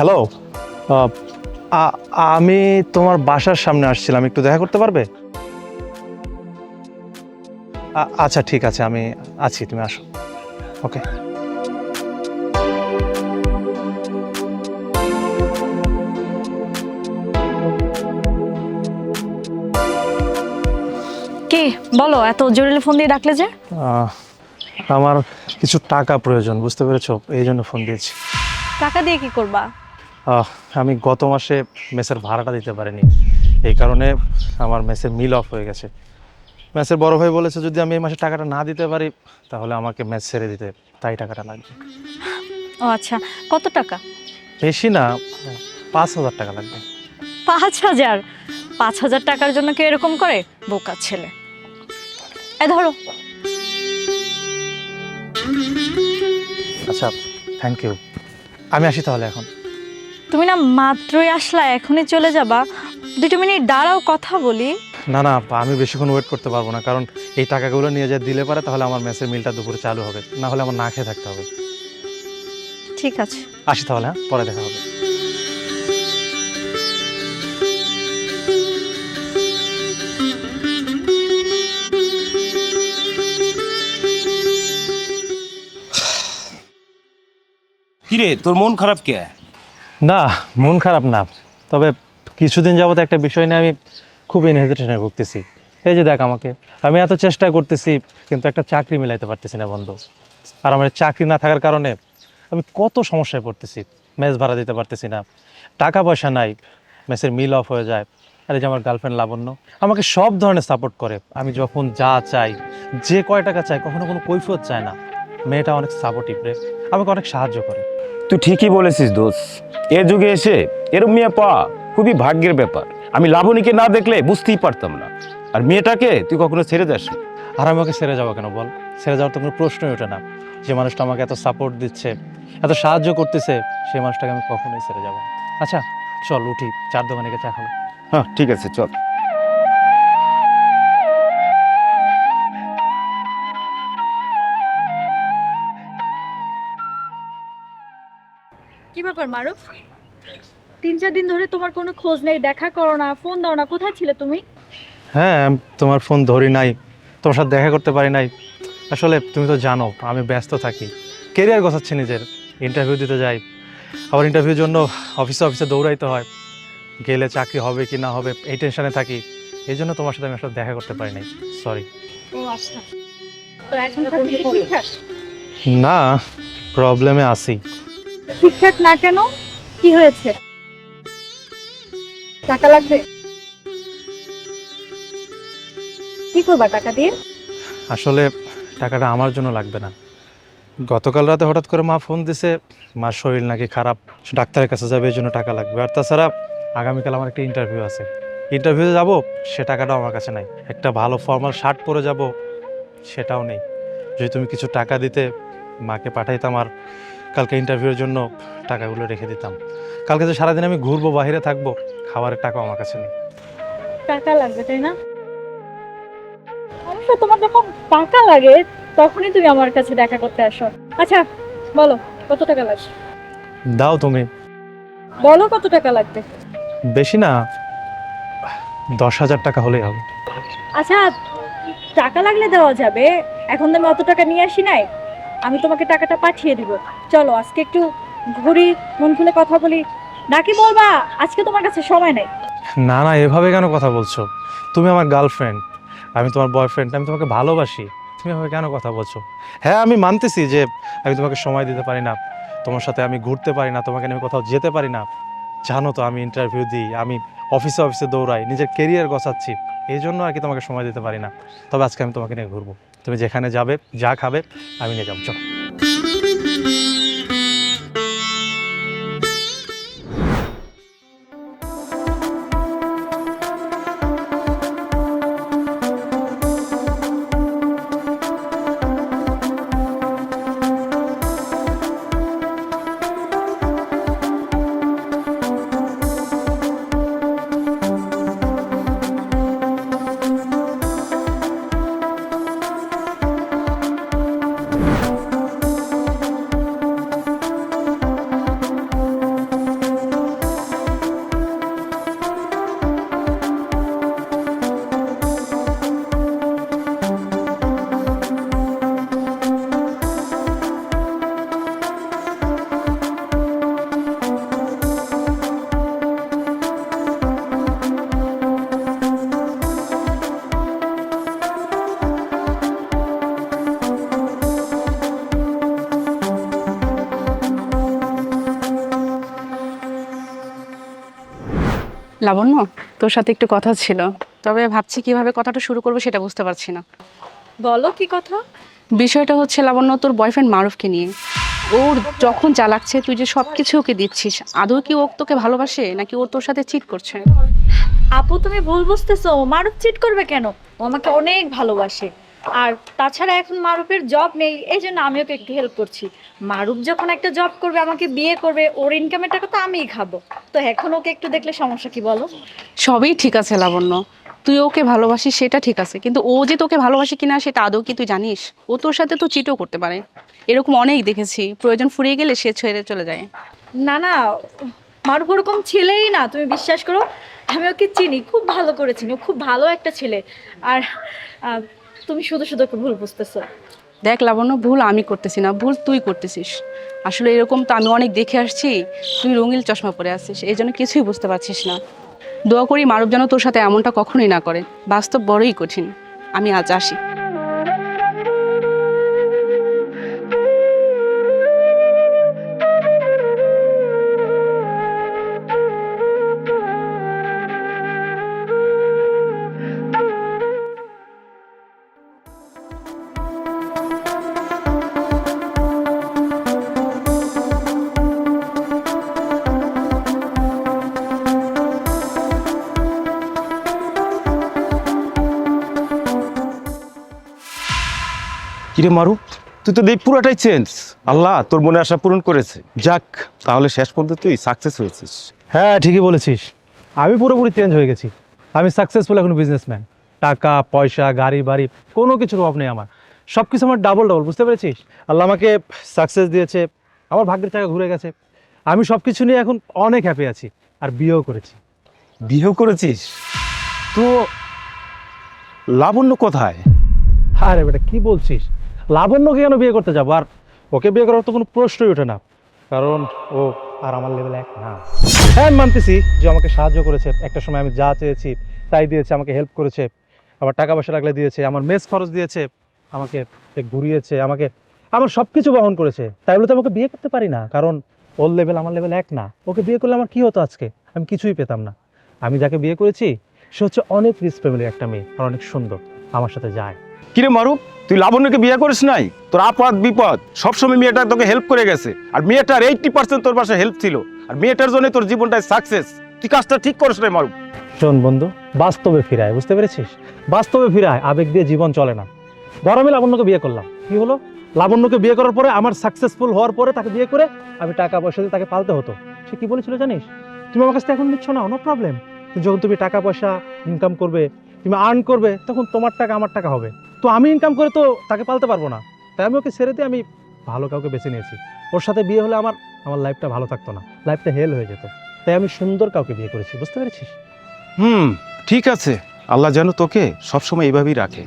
Hello আমি তোমার বাসার সামনে আসছিলাম একটু দেখা করতে পারবে? আচ্ছা ঠিক আছে আমি আছি তুমি আসো। ওকে কে? বলো এত জরুরি ফোন দিয়ে ডাকলে যে? আমার কিছু টাকা প্রয়োজন বুঝতে পেরেছ? এই জন্য ফোন দিয়েছি। টাকা দিয়ে কি করবা? আমি গত মাসে মেসের ভাড়াটা দিতে পারিনি। এই কারণে আমার মেসের মিল অফ হয়ে গেছে। মেসের বড় ভাই বলেছে যদি আমি এই মাসে টাকাটা না দিতে পারি তাহলে আমাকে মেস ছেড়ে দিতে। তাই টাকাটা লাগবে। ও আচ্ছা। কত টাকা? বেশি না পাঁচ হাজার টাকা লাগবে। পাঁচ হাজার? পাঁচ হাজার টাকার জন্য কেউ এরকম করে? বোকা ছেলে। এ ধরো। আচ্ছা থ্যাংক ইউ আমি আসি তাহলে এখন। তুমি না মাত্রই আসলা এখনই চলে যাবা। দুটো মিনিট দাঁড়াও কথা বলি। না না আমি বেশিক্ষণ ওয়েট করতে পারব না কারণ এই টাকাগুলো নিয়ে যা দিলে পারে তাহলে আমার মেসের মিলটা দুপুরে চালু হবে। না হলে আমার না খেয়ে থাকতে হবে। ঠিক আছে। আসি তাহলে হ্যাঁ? পরে দেখা হবে। কিরে তোর মন খারাপ কে? না, মন খারাপ না। তবে কিছুদিন যাবত একটা বিষয় নিয়ে আমি খুব ইনহেজিটেশনে ভুগতেছি। এই যে দেখ আমাকে, আমি এত চেষ্টা করতেছি, কিন্তু একটা চাকরি মিলাইতে পারতেছি না বন্ধু। আর আমার চাকরি না থাকার কারণে আমি কত সমস্যায় পড়তেছি, মেস ভাড়া দিতে পারতেছি না, টাকা পয়সা নাই, মেসের মিল অফ হয়ে যায়, আর এই যে আমার গার্লফ্রেন্ড লাবণ্য, আমাকে সব ধরনের সাপোর্ট করে। আমি যখন যা চাই, যে কয় টাকা চাই, কখনো কোনো কৈফিয়ত চায় না। মেয়েটা অনেক সাপোর্টিভ রে, আমাকে অনেক সাহায্য করে। তুই ঠিকই বলেছিস দোষ এ যুগে এসে এরম মেয়ে পাওয়া খুবই ভাগ্যের ব্যাপার। আমি লাবণীকে না দেখলে বুঝতেই পারতাম না। আর মেয়েটাকে তুই কখনো ছেড়ে যাস আর আমাকে ছেড়ে যাব কেন বল? ছেড়ে যাওয়ার তো কোনো প্রশ্নই ওঠে না। যে মানুষটা আমাকে এত সাপোর্ট দিচ্ছে এত সাহায্য করতেছে সে মানুষটাকে আমি কখনোই ছেড়ে যাব আচ্ছা চল উঠি চার দোকানে গেছে এখন হ্যাঁ ঠিক আছে চল। ব্যাপার মারুফ? তিন চার দিন ধরে তোমার কোনো খোঁজ নেই দেখা করো না ফোন দাও না কোথায় ছিলে তুমি? হ্যাঁ তোমার ফোন ধরি নাই তোমার সাথে দেখা করতে পারি নাই। আসলে তুমি তো জানো আমি ব্যস্ত থাকি। কেরিয়ার গোছাচ্ছি নিজের ইন্টারভিউ দিতে যাই। আবার ইন্টারভিউর জন্য অফিসে অফিসে দৌড়াইতে হয়। গেলে চাকরি হবে কি না হবে এই টেনশনে থাকি। এই জন্য তোমার সাথে আমি আসলে দেখা করতে পারি নাই সরি আচ্ছা। না প্রবলেমে আসি ঠিকঠাক না কেন? কি হয়েছে? টাকা লাগবে? কি করবা টাকা দিয়ে? আসলে টাকাটা আমার জন্য লাগবে না। গতকাল রাতে হঠাৎ করে মা ফোন দিছে, মার শরীর নাকি খারাপ ডাক্তারের কাছে যাবে, এই জন্য টাকা লাগবে। আর তাছাড়া আগামীকাল আমার একটা ইন্টারভিউ আছে। ইন্টারভিউতে যাব, সে টাকাটাও আমার কাছে নাই। একটা ভালো ফর্মাল শার্ট পরে যাব, সেটাও নেই। যদি তুমি কিছু টাকা দিতে মাকে পাঠাইতাম আর কালকে ইন্টারভিউর জন্য টাকাগুলো রেখে দিতাম। কালকে তো সারাদিন আমি ঘুরবো বাইরে থাকব খাবারের টাকাও আমার কাছে নেই। টাকা লাগবে তাই না? অবশ্য তোমার যখন টাকা লাগে তখনই তুমি আমার কাছে দেখা করতে আসো। আচ্ছা বলো কত টাকা লাগবে? দাও তুমি। বলো কত টাকা লাগবে? বেশি না দশ হাজার টাকা হলেই হবে। আচ্ছা টাকা লাগলে দেওয়া যাবে। এখন তো আমি অত টাকা নিয়ে আসি নাই। আমি তোমাকে টাকাটা পাঠিয়ে দিব। চলো, আজকে একটু ঘুরি, মন খুলে কথা বলি। নাকি বলবা, আজকে তোমার কাছে সময় নাই? না না, এভাবে কেন কথা বলছো? তুমি আমার গার্লফ্রেন্ড আমি তোমার বয়ফ্রেন্ড আমি তোমাকে ভালোবাসি। তুমি এভাবে কেন কথা বলছো? হ্যাঁ আমি মানতেছি যে আমি তোমাকে সময় দিতে পারি না। তোমার সাথে আমি ঘুরতে পারি না, তোমাকে আমি কোথাও যেতে পারি না। জানো তো, আমি ইন্টারভিউ দিই, আমি অফিসে অফিসে দৌড়াই, নিজের কেরিয়ার গছাচ্ছি। এই জন্য আর কি তোমাকে সময় দিতে পারি না। তবে আজকে আমি তোমাকে নিয়ে ঘুরবো। তুমি যেখানে যাবে যা খাবে আমি নিয়ে যাব চলো। লাবণ্য তোর সাথে একটু কথা ছিল। তবে ভাবছি কীভাবে কথাটা শুরু করব সেটা বুঝতে পারছি না। বলো কি কথা? বিষয়টা হচ্ছে লাবণ্য তোর বয়ফ্রেন্ড মারুফকে নিয়ে। ওর যখন যা লাগছে তুই যে সব কিছু ওকে দিচ্ছিস আদৌ কি ও তোকে ভালোবাসে নাকি ও তোর সাথে চিট করছে? আপু তুমি ভুল বুঝতেছো। মারুফ চিট করবে কেন? ও আমাকে অনেক ভালোবাসে। আর তাছাড়া এখন মারুফের জব নেই এই জন্য আমি ওকে একটু হেল্প করছি। মারুফ যখন একটা জব করবে আমাকে বিয়ে করবে ওর ইনকামের টাকা তো আমিই খাব। তো এখন ওকে একটু দেখলে সমস্যা কি বলো? সবই ঠিক আছে লাবণ্য। তুই ওকে ভালোবাসিস সেটা ঠিক আছে। কিন্তু ও যে তোকে ভালোবাসে কিনা সেটা আদৌ কি তুই জানিস? ও তোর সাথে তো চিটও করতে পারে। এরকম অনেক দেখেছি। প্রয়োজন ফুরিয়ে গেলে সে ছেড়ে চলে যায়। না না মারুফ ওরকম ছেলেই না তুমি বিশ্বাস করো। আমি ওকে চিনি খুব ভালো করে চিনি। ও খুব ভালো একটা ছেলে। আর তুমি শুধু শুধু ওকে ভুল বুঝতেছো। দেখ লাবণ্য, ভুল আমি করতেছি না, ভুল তুই করতেছিস। আসলে এরকম তো আমি অনেক দেখে আসছি, তুই রঙিল চশমা পরে আসছিস এই জন্য কিছুই বুঝতে পারছিস না। দোয়া করি মানব যেন তোর সাথে এমনটা কখনোই না করে, বাস্তব বড়ই কঠিন। আমি আজ আসি। কিরে মারু? তুই তো দেখ পুরাটাই চেঞ্জ আল্লাহ তোর মনে আশা পূরণ করেছে। যাক তাহলে শেষ পর্যন্ত তুই সাকসেস হয়েছিস। হ্যাঁ ঠিকই বলেছিস। আমি পুরোপুরি চেঞ্জ হয়ে গেছি। আমি সাকসেসফুল এখন বিজনেসম্যান টাকা পয়সা গাড়ি বাড়ি কোনো কিছুর অভাব নেই আমার। সব কিছু আমার ডাবল ডাবল বুঝতে পেরেছিস? আল্লাহ আমাকে সাকসেস দিয়েছে। আমার ভাগ্যের টাকা ঘুরে গেছে। আমি সব কিছু নিয়ে এখন অনেক হ্যাপি আছি। আর বিয়েও করেছি। বিয়েও করেছিস? তো লাবণ্য কোথায়? আরে বেটা কি বলছিস? লাবণ্যকে কেন বিয়ে করতে যাব? আর ওকে বিয়ে করার তো কোনো প্রশ্নই ওঠে না। কারণ ও আর আমার লেভেল এক না। হ্যাঁ মানতেছি যে আমাকে সাহায্য করেছে। একটা সময় আমি যা চেয়েছি তাই দিয়েছে, আমাকে হেল্প করেছে। আমার টাকা পয়সা রাখলে দিয়েছে, আমার মেস খরচ দিয়েছে, আমাকে ঘুরিয়েছে, আমাকে আমার সব কিছু বহন করেছে। তাই বলে তো আমাকে বিয়ে করতে পারি না, কারণ ওর লেভেল আমার লেভেল এক না। ওকে বিয়ে করলে আমার কি হতো আজকে? আমি কিছুই পেতাম না। আমি যাকে বিয়ে করেছি, সে হচ্ছে অনেক রিচ ফ্যামিলির একটা মেয়ে, আর অনেক সুন্দর। আমার সাথে যায়। কিরে মারু তুই লাবণ্যকে বিয়ে করিস নাই? তোর আপদ বিপদ, সবসময় মেয়েটা তোকে হেল্প করে গেছে। আর মেয়েটার এইটটি পার্সেন্ট তোর পাশে হেল্প ছিল। আর মেয়েটার জন্য তোর জীবনটাই সাকসেস তুই কাজটা ঠিক করিস রে মারু শোন বন্ধু, বাস্তবে ফিরায়, বুঝতে পেরেছিস? বাস্তবে ফিরায়, আবেগ দিয়ে জীবন চলে না। ধর আমি লাবণ্যকে বিয়ে করলাম। কি হলো? লাবণ্যকে বিয়ে করার পরে আমার সাকসেসফুল হওয়ার পরে তাকে বিয়ে করে আমি টাকা পয়সা দিয়ে তাকে পালতে হতো। সে কি বলেছিল জানিস? তুমি আমার কাছ এখন নিচ্ছ না নো প্রবলেম যখন তুমি টাকা পয়সা ইনকাম করবে, তুমি আর্ন করবে, তখন তোমার টাকা আমার টাকা হবে। তো আমি ইনকাম করে তো তাকে পালতে পারব না। তাই আমি ওকে ছেড়ে দিয়ে আমি ভালো কাউকে বেছে নিয়েছি। ওর সাথে বিয়ে হলে আমার আমার লাইফটা ভালো থাকতো না। লাইফটা হেল হয়ে যেত। তাই আমি সুন্দর কাউকে বিয়ে করেছি, বুঝতে পেরেছিস? হুম, ঠিক আছে। আল্লাহ যেন তোকে সবসময় এইভাবেই রাখে।